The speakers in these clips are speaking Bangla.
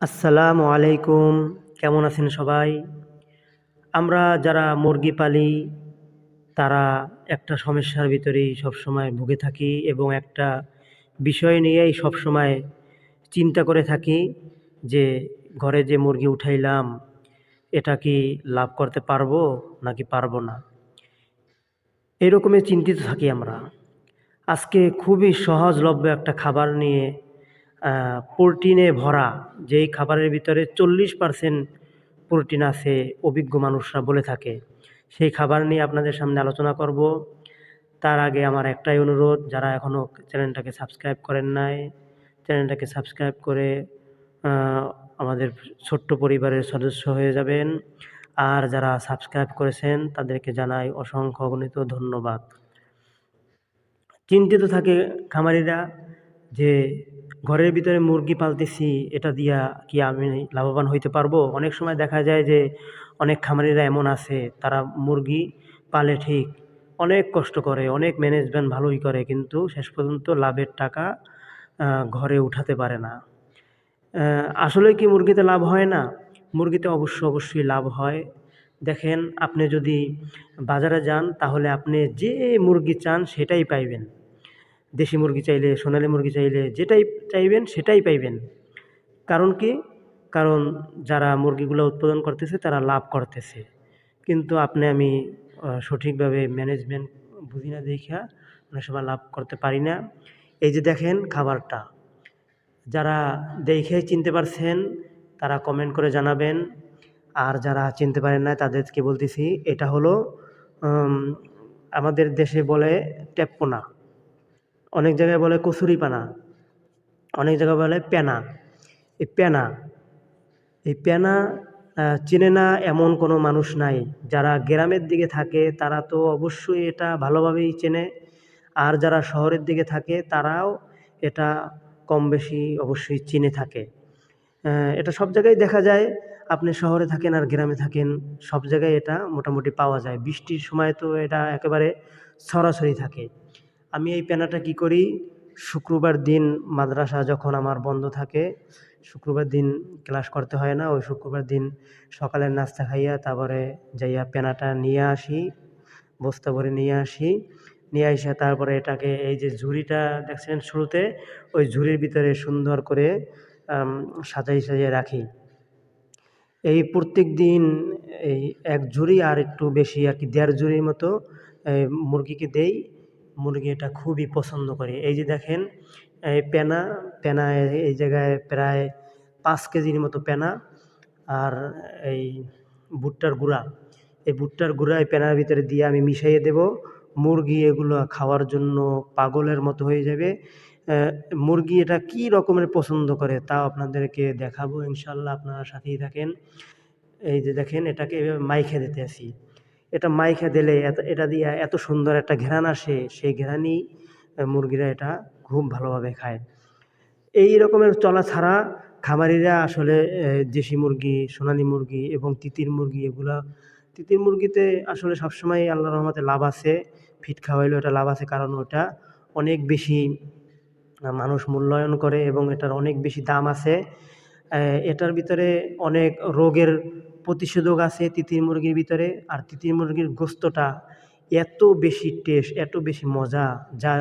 আসসালামু আলাইকুম। কেমন আছেন সবাই? আমরা যারা মুরগি পালি, তারা একটা সমস্যার ভিতরেই সবসময় ভুগে থাকি এবং একটা বিষয় নিয়েই সবসময় চিন্তা করে থাকি যে, ঘরে যে মুরগি উঠাইলাম, এটা কি লাভ করতে পারব নাকি পারব না? এরকমই চিন্তিত থাকি আমরা। আজকে খুবই সহজলভ্য একটা খাবার নিয়ে প্রোটিনে ভরা, যেই খাবারের ভিতরে চল্লিশ পার্সেন্ট প্রোটিন আছে, অভিজ্ঞ মানুষরা বলে থাকে। সেই খাবার নিয়ে আপনাদের সামনে আলোচনা করব। তার আগে আমার একটাই অনুরোধ, যারা এখনও চ্যানেলটাকে সাবস্ক্রাইব করেন নাই, চ্যানেলটাকে সাবস্ক্রাইব করে আমাদের ছোট্ট পরিবারের সদস্য হয়ে যাবেন। আর যারা সাবস্ক্রাইব করেছেন, তাদেরকে জানাই অসংখ্য অগণিত ধন্যবাদ। চিন্তিত থাকে খামারিরা যে ঘরের ভিতরে মুরগি পালতেছি, এটা দিয়া কি আমি লাভবান হইতে পারব? অনেক সময় দেখা যায় যে, অনেক খামারিরা এমন আছে, তারা মুরগি পালে ঠিক অনেক কষ্ট করে, অনেক ম্যানেজমেন্ট ভালোই করে, কিন্তু শেষ পর্যন্ত লাভের টাকা ঘরে উঠাতে পারে না। আসলে কি মুরগিতে লাভ হয় না? মুরগিতে অবশ্য অবশ্যই লাভ হয়। দেখেন, আপনি যদি বাজারে যান, তাহলে আপনি যে মুরগি চান, সেটাই পাইবেন। দেশি মুরগি চাইলে, সোনালি মুরগি চাইলে যেটাই চাইবেন, সেটাই পাইবেন। কারণ কি? কারণ যারা মুরগিগুলো উৎপাদন করতেছে, তারা লাভ করতেছে। কিন্তু আপনি আমি সঠিকভাবে ম্যানেজমেন্ট বুঝি না দেখা অনেক সময় লাভ করতে পারি না। এই যে দেখেন খাবারটা। যারা দেখে চিনতে পারছেন, তারা কমেন্ট করে জানাবেন। আর যারা চিনতে পারেন না তাদেরকে বলতেছি, এটা হলো আমাদের দেশে বলে টেপ্পোনা অনেক জায়গায় বলে কচুরি পানা অনেক জায়গায় বলে পেনা। এই পেনা এই পেনা চেনে না এমন কোনো মানুষ নাই। যারা গ্রামের দিকে থাকে, তারা তো অবশ্যই এটা ভালোভাবেই চেনে। আর যারা শহরের দিকে থাকে, তারাও এটা কম বেশি অবশ্যই চিনে থাকে। এটা সব জায়গায় দেখা যায়। আপনি শহরে থাকেন আর গ্রামে থাকেন, সব জায়গায় এটা মোটামুটি পাওয়া যায়। বৃষ্টির সময় তো এটা একেবারে সরাসরি থাকে। আমি এই পেনাটা কি করি? শুক্রবার দিন মাদ্রাসা যখন আমার বন্ধ থাকে, শুক্রবার দিন ক্লাস করতে হয় না, ওই শুক্রবার দিন সকালের নাস্তা খাইয়া তারপরে যাইয়া পেনাটা নিয়ে আসি, বস্তা ভরে নিয়ে আসি, নিয়ে এসে তারপরে এটাকে এই যে ঝুড়িটা দেখছেন শুরুতে, ওই ঝুড়ির ভিতরে সুন্দর করে সাজাই সাজিয়ে রাখি। এই প্রত্যেক দিন এই এক ঝুড়ি আর একটু বেশি আর কি দেড় ঝুড়ির মতো মুরগিকে দেই মুরগি এটা খুবই পছন্দ করে। এই যে দেখেন, এই পেনা পেনা এই জায়গায় প্রায় পাঁচ কেজির মতো পেনা আর এই ভুট্টার গুঁড়া। এই ভুট্টার গুঁড়া এই পেনার ভিতরে দিয়ে আমি মিশাইয়ে দেব। মুরগি এগুলো খাওয়ার জন্য পাগলের মতো হয়ে যাবে। মুরগি এটা কী রকমের পছন্দ করে তাও আপনাদেরকে দেখাবো ইনশাল্লাহ, আপনারা সাথেই থাকেন। এই যে দেখেন, এটাকে এভাবে মাইখে দিতে আসি এটা মাইখে দিলে এত, এটা দিয়ে এত সুন্দর একটা ঘেরান আসে, সেই ঘেরানই মুরগিরা এটা খুব ভালোভাবে খায়। এই রকমের চলা ছাড়া খামারিরা আসলে দেশি মুরগি, সোনালি মুরগি এবং তিতির মুরগি এগুলা, তিতির মুরগিতে আসলে সবসময় আল্লাহ রহমতে লাভ আছে, ফিট খাওয়াইলেও এটা লাভ আছে, কারণ ওটা অনেক বেশি মানুষ মূল্যায়ন করে এবং এটার অনেক বেশি দাম আছে। এটার ভিতরে অনেক রোগের প্রতিষেধক আছে তিতির মুরগির ভিতরে, আর তিতির মুরগির গোস্তটা এত বেশি টেস্ট এত বেশি মজা, যা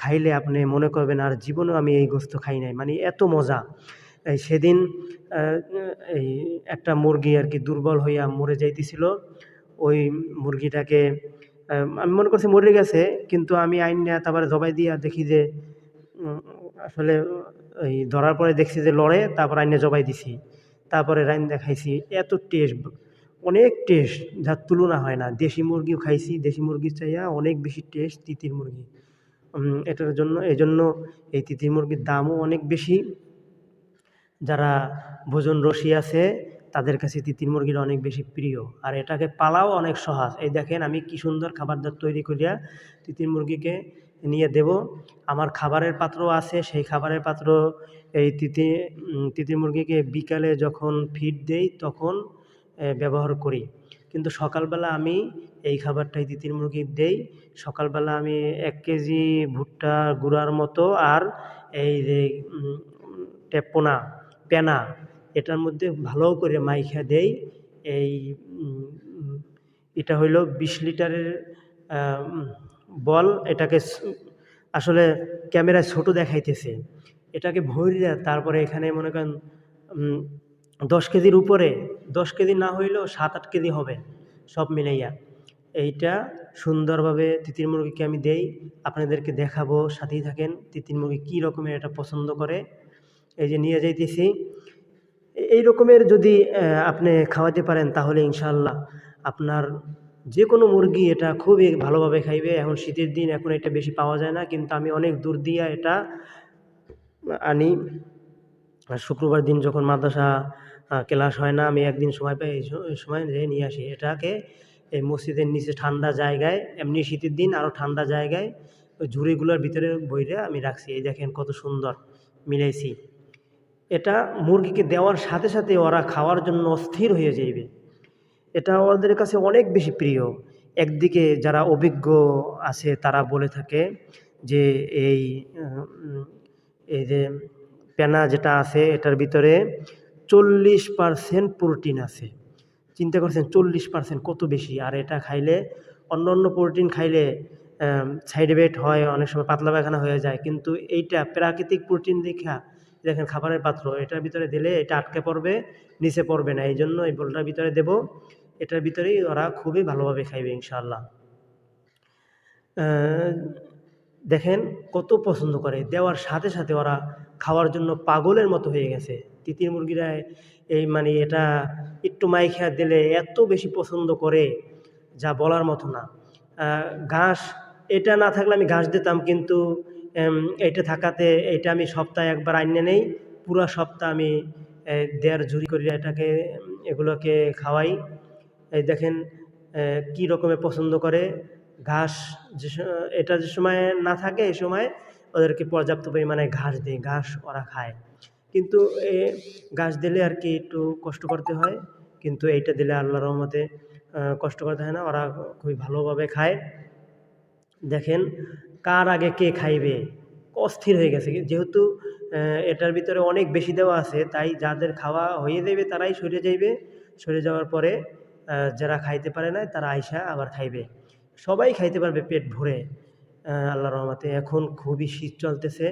খাইলে আপনি মনে করবেন আর জীবনেও আমি এই গোস্ত খাই নাই। মানে এত মজা। এই সেদিন এই একটা মুরগি আর কি দুর্বল হইয়া মরে যাইতেছিল। ওই মুরগিটাকে আমি মনে করছি মরে গেছে, কিন্তু আমি আইন নেয়া তারপরে জবাই দিয়া দেখি যে আসলে ওই ধরার পরে দেখছি যে লড়ে, তারপর আইনে জবাই দিছি। তারপরে রাইন দেখাইছি, এত টেস্ট অনেক টেস্ট যার তুলনা হয় না। দেশি মুরগিও খাইছি, দেশি মুরগির চাইয়া অনেক বেশি টেস্ট তিতির মুরগি। এটার জন্য এই জন্য এই তিতির মুরগির দামও অনেক বেশি। যারা ভোজন রসি আছে, তাদের কাছে তিতির মুরগির অনেক বেশি প্রিয়। আর এটাকে পালাও অনেক সহজ। এই দেখেন আমি কি সুন্দর খাবার দাবার তৈরি করিয়া তিতির মুরগিকে নিয়ে দেব। আমার খাবারের পাত্র আছে, সেই খাবারের পাত্র এই তিতি তিতির মুরগিকে বিকালে যখন ফিড দেই তখন ব্যবহার করি। কিন্তু সকালবেলা আমি এই খাবারটাই তিতির মুরগির দেই। সকালবেলা আমি এক কেজি ভুট্টা গুঁড়ার মতো আর এই যে টেপোনা, পেনা, এটার মধ্যে ভালো করে মাইখা দেই। এই এটা হইল বিশ লিটারের বল এটাকে আসলে ক্যামেরায় ছোট দেখাইতেছে। এটাকে ভরিয়া তারপরে এখানে মনে করেন দশ কেজির উপরে, দশ কেজি না হইলেও সাত আট কেজি হবে সব মিলাইয়া। এইটা সুন্দরভাবে তিতির মুরগিকে আমি দেই, আপনাদেরকে দেখাবো, সাথেই থাকেন, তিতির মুরগি কী রকমের এটা পছন্দ করে। এই যে নিয়ে যাইতেছি। এই রকমের যদি আপনি খাওয়াতে পারেন তাহলে ইনশাল্লাহ আপনার যে কোনো মুরগি এটা খুবই ভালোভাবে খাইবে। এখন শীতের দিন, এখন এটা বেশি পাওয়া যায় না, কিন্তু আমি অনেক দূর দিয়ে এটা আনি। আর শুক্রবার দিন যখন মাদ্রাসা ক্লাস হয় না, আমি একদিন সময় পাই এই সময় নিয়ে আসি। এটাকে এই মসজিদের নিচে ঠান্ডা জায়গায়, এমনি শীতের দিন আরও ঠান্ডা জায়গায়, ওই ঝুড়িগুলোর ভিতরে বইরে আমি রাখছি। এই দেখেন কত সুন্দর, মিলাইছি। এটা মুরগিকে দেওয়ার সাথে সাথে ওরা খাওয়ার জন্য অস্থির হয়ে যাইবে। এটা ওদের কাছে অনেক বেশি প্রিয়। একদিকে যারা অভিজ্ঞ আছে, তারা বলে থাকে যে, এই এই যে পেনা যেটা আছে, এটার ভিতরে চল্লিশ পারসেন্ট প্রোটিন আছে। চিন্তা করছেন চল্লিশ পার্সেন্ট কত বেশি? আর এটা খাইলে, অন্য অন্য প্রোটিন খাইলে সাইড এফেক্ট হয়, অনেক সময় পাতলা পায়খানা হয়ে যায়। কিন্তু এইটা প্রাকৃতিক প্রোটিন দেখা, দেখেন খাবারের পাত্র, এটার ভিতরে দিলে এটা আটকে পড়বে, নিচে পড়বে না। এই জন্য এই বোলটার ভিতরে দেব এটার ভিতরেই ওরা খুবই ভালোভাবে খাইবে ইনশাআল্লাহ। আহ, দেখেন কত পছন্দ করে। দেওয়ার সাথে সাথে ওরা খাওয়ার জন্য পাগলের মতো হয়ে গেছে। তিতির মুরগিরা এই মানে এটা একটু মাইখা দিলে এত বেশি পছন্দ করে যা বলার মতো না। ঘাস এটা না থাকলে আমি ঘাস দিতাম কিন্তু এটা থাকাতে এটা আমি সপ্তাহে একবার আইনে নেই পুরো সপ্তাহ আমি দেড় ঝুড়ি করে এটাকে এগুলোকে খাওয়াই। এই দেখেন কি রকমের পছন্দ করে ঘাস যে এটা যে সময় না থাকে, এই সময় ওদেরকে পর্যাপ্ত পরিমাণে ঘাস দিই ঘাস ওরা খায়। কিন্তু এ, ঘাস দিলে আর কি একটু কষ্ট করতে হয়, কিন্তু এইটা দিলে আল্লাহ রহমতে কষ্ট করতে হয় না, ওরা খুবই ভালোভাবে খায়। দেখেন, কার আগে কে খাইবে? অস্থির হয়ে গেছে। যেহেতু এটার ভিতরে অনেক বেশি দেওয়া আছে, তাই যাদের খাওয়া হয়ে যাবে তারাই সরে যাইবে। সরে যাওয়ার পরে যারা খাইতে পারে না, তারা আইসা আবার খাইবে। সবাই খাইতে পারবে পেট ভরে। আল্লাহ রহমতে এখন খুবই শীত চলতেছে।